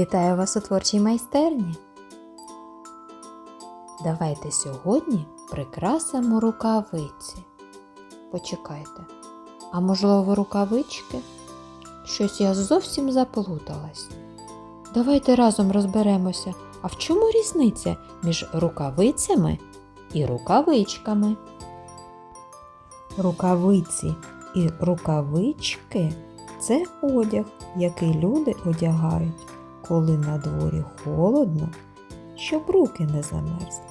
Вітаю вас у творчій майстерні. Давайте сьогодні прикрасимо рукавиці. Почекайте, а можливо рукавички? Щось я зовсім заплуталась. Давайте разом розберемося, а в чому різниця між рукавицями і рукавичками? Рукавиці і рукавички це одяг, який люди одягають, коли на дворі холодно, щоб руки не замерзли.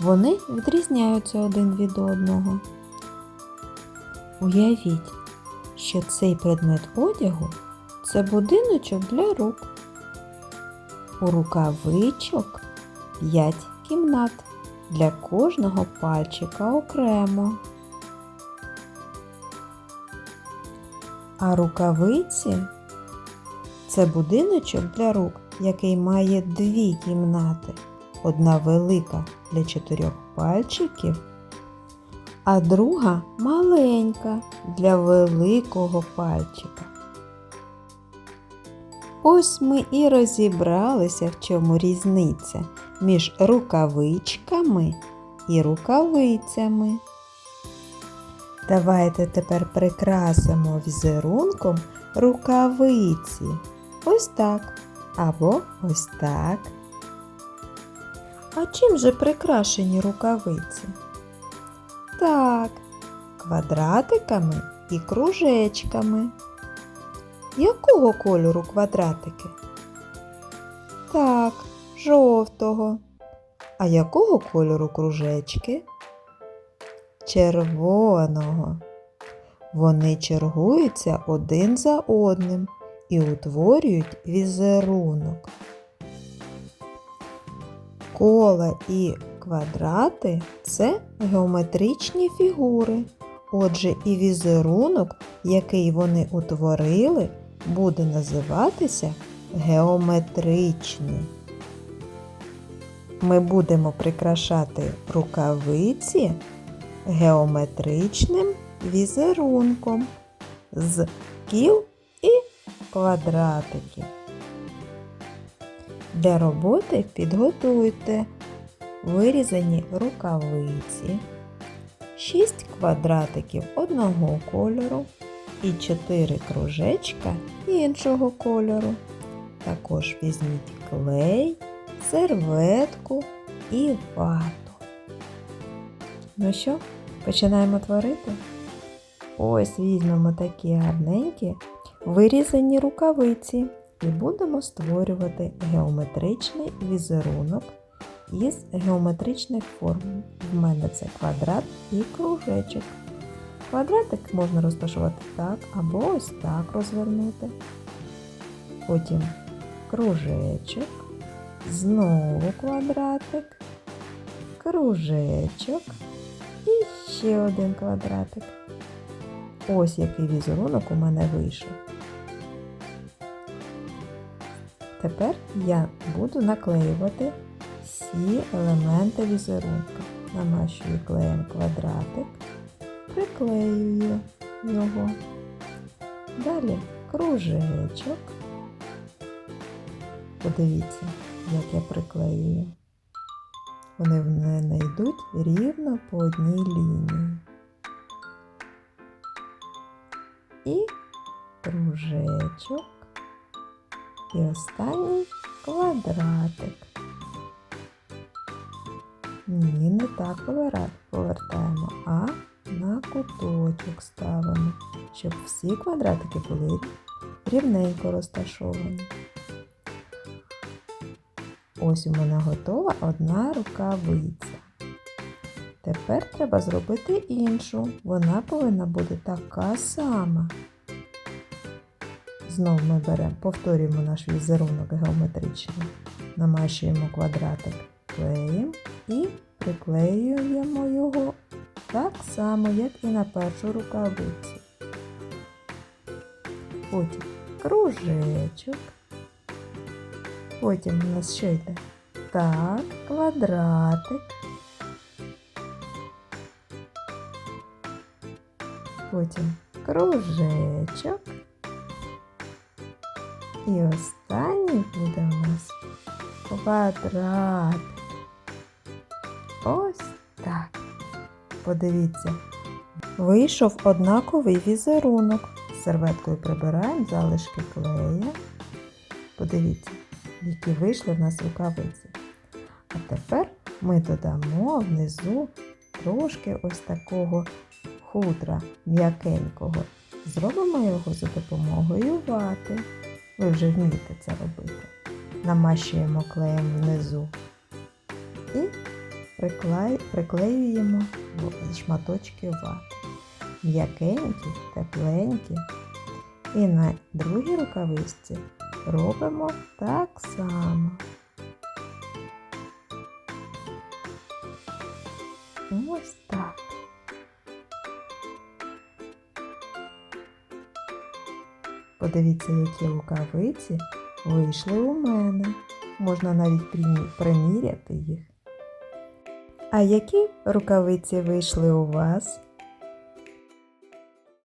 Вони відрізняються один від одного. Уявіть, що цей предмет одягу це будиночок для рук. У рукавичок 5 кімнат для кожного пальчика окремо. А рукавиці це будиночок для рук, який має дві кімнати. Одна велика для чотирьох пальчиків, а друга маленька для великого пальчика. Ось ми і розібралися, в чому різниця між рукавичками і рукавицями. Давайте тепер прикрасимо візерунком рукавиці. Ось так. Або ось так. А чим же прикрашені рукавиці? Так, квадратиками і кружечками. Якого кольору квадратики? Так, жовтого. А якого кольору кружечки? червоного. Вони чергуються один за одним і утворюють візерунок. Кола і квадрати це геометричні фігури. Отже, і візерунок, який вони утворили, буде називатися геометричний. Ми будемо прикрашати рукавиці геометричним візерунком з кіл квадратиків. Для роботи підготуйте вирізані рукавиці, 6 квадратиків одного кольору і 4 кружечка іншого кольору. Також візьміть клей, серветку і вату. Ну що, починаємо творити? Ось візьмемо такі гарненькі вирізані рукавиці і будемо створювати геометричний візерунок із геометричних форм. В мене це квадрат і кружечок. Квадратик можна розташувати так або ось так розвернути. Потім кружечок, знову квадратик, кружечок і ще один квадратик. Ось який візерунок у мене вийшов. Тепер я буду наклеювати всі елементи візерунка. Намащую клеєм квадратик, приклеюю його. Далі кружечок. Подивіться, як я приклеюю. Вони в мене йдуть рівно по одній лінії. І кружечок. І останній квадратик. Ні, не так повертаємо, а на куточок ставимо, щоб всі квадратики були рівненько розташовані. Ось у мене готова одна рукавиця. Тепер треба зробити іншу. Вона повинна бути така сама. Знову ми беремо, повторюємо наш візерунок геометричний. Намащуємо квадратик клеєм і приклеюємо його так само, як і на першу рукавицю. Потім кружечок. Потім у нас що йде? Так, квадратик. Потім кружечок. І останній буде у нас квадрат. Ось так. Подивіться. Вийшов однаковий візерунок. Серветкою прибираємо залишки клея. Подивіться, які вийшли в нас рукавиці. А тепер ми додамо внизу трошки ось такого хутра м'якенького. Зробимо його за допомогою вати. Ви вже вмієте це робити. Намащуємо клеєм внизу і приклеюємо шматочки вати. М'якенькі, тепленькі. І на другій рукавичці робимо так само. Ось так. Подивіться, які рукавиці вийшли у мене. Можна навіть примі- приміряти їх. А які рукавиці вийшли у вас?